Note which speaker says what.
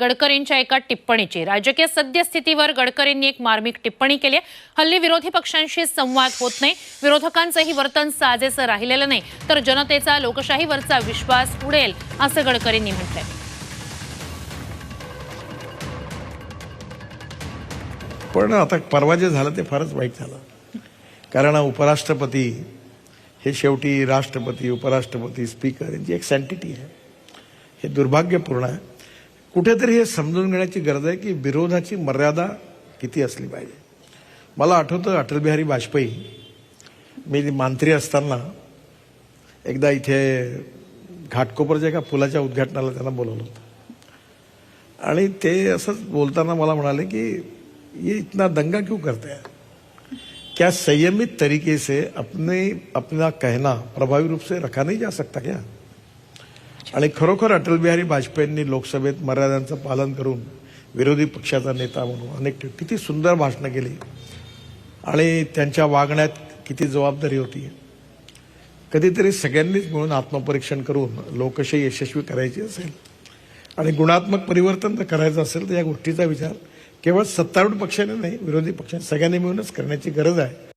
Speaker 1: गडकरींच्या एका टिप्पणीची. राजकीय सद्यस्थितीवर गडकरींनी एक मार्मिक टिप्पणी केली आहे. हल्ली विरोधी पक्षांशी संवाद होत नाही. विरोधकांचंही वर्तन साजेसं राहिलेलं नाही. तर जनतेचा लोकशाहीवरचा विश्वास उडेल असं गडकरींनी म्हटलंय.
Speaker 2: पण आता परवा जे झालं ते फारच वाईट झालं. कारण उपराष्ट्रपती हे शेवटी राष्ट्रपती उपराष्ट्रपती स्पीकर यांची एक सँटिटी आहे. हे दुर्भाग्यपूर्ण आहे. कुठेतरी हे समजून घेण्याची गरज आहे की विरोधाची मर्यादा किती असली पाहिजे. मला आठवतं अटल बिहारी वाजपेयी मी मांत्री असताना एकदा इथे घाटकोपरच्या एका पुलाच्या उद्घाटनाला त्यांना बोलवलं होतं. आणि ते असंच बोलताना मला म्हणाले की ये इतना दंगा क्यों करते हैं? क्या संयमित तरीके से अपने अपना कहना प्रभावी रूप से रखा नहीं जा सकता क्या? आणि खरोखर अटल बिहारी वाजपेयींनी लोकसभेत मर्यादांचं पालन करून विरोधी पक्षाचा नेता म्हणून अनेक किती सुंदर भाषणं केली. आणि त्यांच्या वागण्यात किती जबाबदारी होती. कधीतरी सगळ्यांनीच मिळून आत्मपरीक्षण करून लोकशाही यशस्वी करायची असेल आणि गुणात्मक परिवर्तन जर करायचं असेल तर या गोष्टीचा विचार केवळ सत्तारूढ पक्षाने नाही विरोधी पक्षाने सगळ्यांनी मिळूनच करण्याची गरज आहे.